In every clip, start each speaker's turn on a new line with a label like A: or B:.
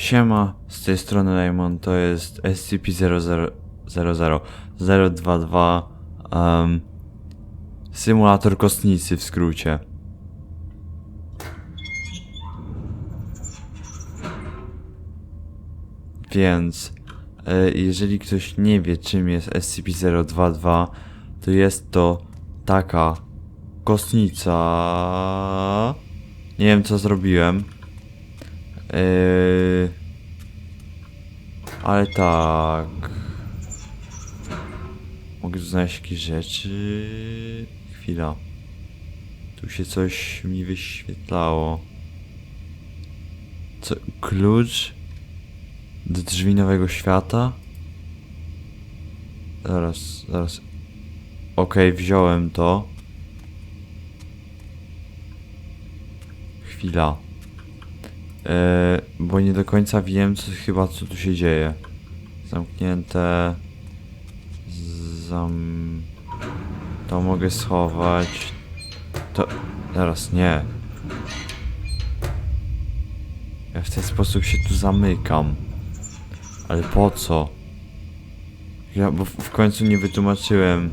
A: Siema, z tej strony Raymond, to jest SCP-000022 um, Symulator kostnicy w skrócie. Więc, e, jeżeli ktoś nie wie czym jest SCP-022, to jest to taka kostnica... Nie wiem co zrobiłem. Yy... Ale tak. Mogę tu znaleźć jakieś rzeczy. Chwila. Tu się coś mi wyświetlało. Co? Klucz? Do drzwi nowego świata? Zaraz, zaraz. Okej, wziąłem to. Chwila. E, bo nie do końca wiem, co chyba co tu się dzieje. Zamknięte. Zam... To mogę schować. To. Zaraz nie. Ja w ten sposób się tu zamykam. Ale po co? Ja, bo w końcu nie wytłumaczyłem,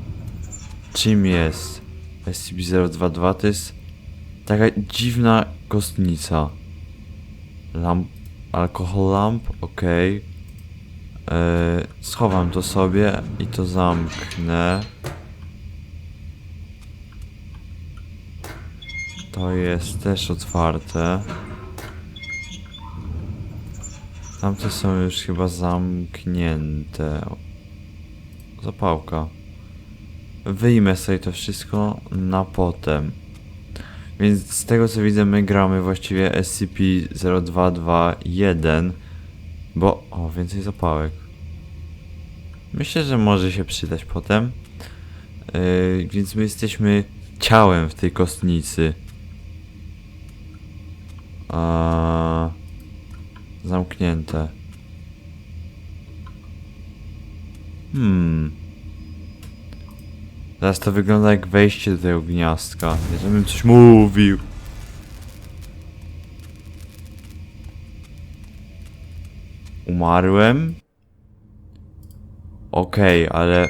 A: czym jest SCP-022. To jest taka dziwna kostnica. Lamp, alkohol lamp, okej. E, Schowam to sobie i to zamknę. To jest też otwarte. Tamte są już chyba zamknięte. Zapałka. Wyjmę sobie to wszystko na potem. Więc z tego co widzę, my gramy właściwie SCP-0221, bo... O, więcej zapałek. Myślę, że może się przydać potem. Yy, więc my jesteśmy ciałem w tej kostnicy. A... Zamknięte. Hmm. Teraz to wygląda jak wejście do tego gniazdka. Nie żebym coś mówił. Umarłem? Okej, ale...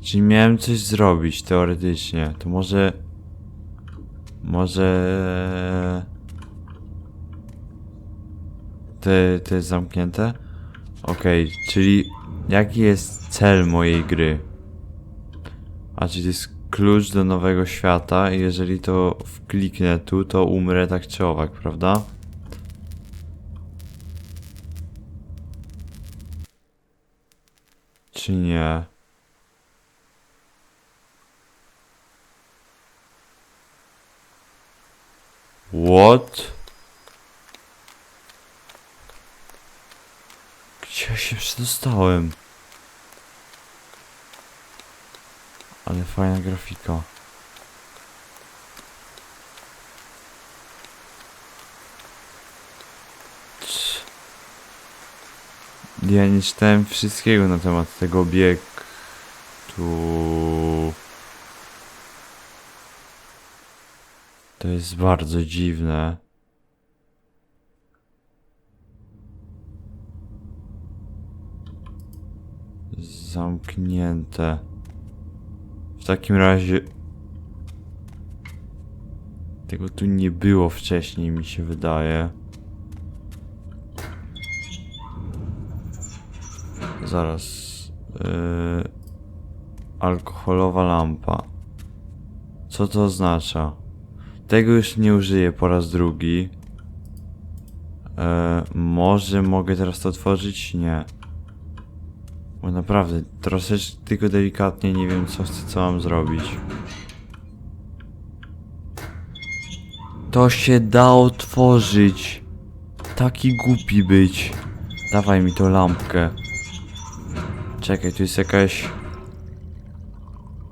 A: Czyli miałem coś zrobić teoretycznie. To może... Może... To, to jest zamknięte? Okej, czyli jaki jest cel mojej gry? A czyli to jest klucz do nowego świata i jeżeli to wkliknę tu, to umrę tak czy owak, prawda? Czy nie? What? Gdzie ja się przedostałem? Ale fajna grafika. Ja nie czytałem wszystkiego na temat tego obiektu. To jest bardzo dziwne. Zamknięte. W takim razie. Tego tu nie było wcześniej, mi się wydaje. Zaraz. Yy, alkoholowa lampa. Co to oznacza? Tego już nie użyję po raz drugi. E, może mogę teraz to otworzyć? Nie. Bo naprawdę, troszeczkę tylko delikatnie nie wiem co chcę, co mam zrobić. To się da otworzyć. Taki głupi być. Dawaj mi tą lampkę. Czekaj, tu jest jakaś...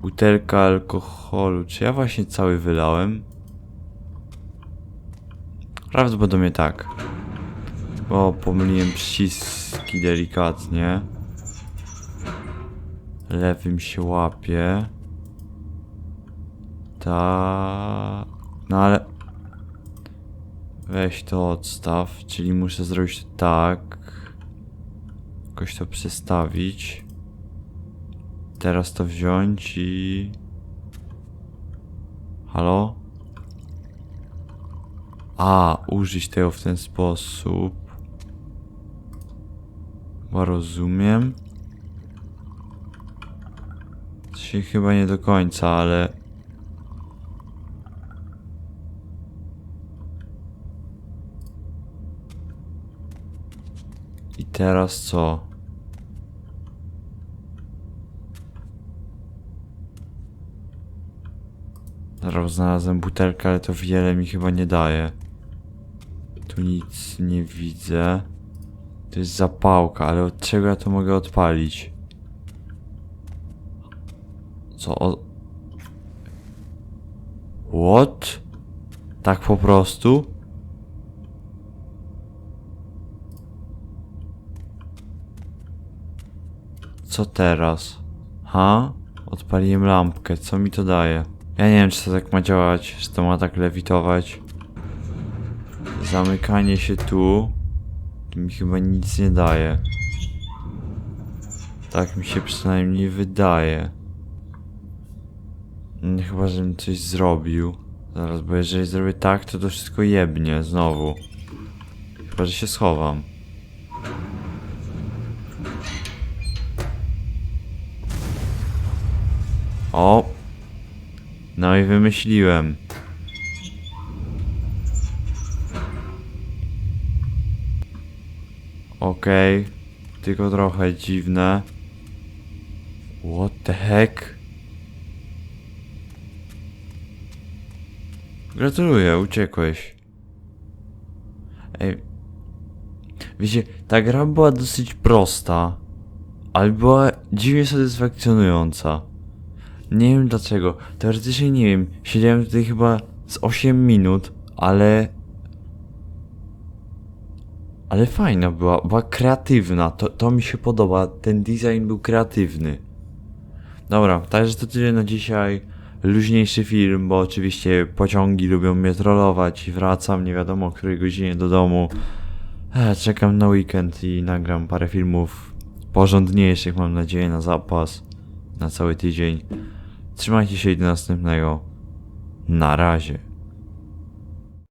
A: Butelka alkoholu. Czy ja właśnie cały wylałem? Prawdopodobnie tak. Bo pomyliłem przyciski delikatnie. Lewym się łapie. Ta. No ale. Weź to odstaw, czyli muszę zrobić to tak. Jakoś to przestawić. Teraz to wziąć i... Halo? A, użyć tego w ten sposób. Chyba rozumiem. Chyba nie do końca, ale... I teraz co? Zaraz znalazłem butelkę, ale to wiele mi chyba nie daje. Tu nic nie widzę. To jest zapałka, ale od czego ja to mogę odpalić? Co? O... What? Tak po prostu? Co teraz? Ha? Odpaliłem lampkę, co mi to daje? Ja nie wiem, czy to tak ma działać, czy to ma tak lewitować. Zamykanie się tu, to mi chyba nic nie daje. Tak mi się przynajmniej wydaje. Nie, chyba, żebym coś zrobił. Zaraz, bo jeżeli zrobię tak, to to wszystko jebnie znowu. Chyba, że się schowam. O! No i wymyśliłem. Okej, tylko trochę dziwne. What the heck? Gratuluję, uciekłeś. Ej. Wiecie, ta gra była dosyć prosta, ale była dziwnie satysfakcjonująca. Nie wiem dlaczego. Teoretycznie nie wiem. Siedziałem tutaj chyba z 8 minut, ale. Ale fajna była, była kreatywna. To, to mi się podoba. Ten design był kreatywny. Dobra, także to tyle na dzisiaj. Luźniejszy film, bo oczywiście pociągi lubią mnie trollować i wracam nie wiadomo o której godzinie do domu. E, czekam na weekend i nagram parę filmów porządniejszych, mam nadzieję, na zapas. Na cały tydzień. Trzymajcie się i do następnego. Na razie.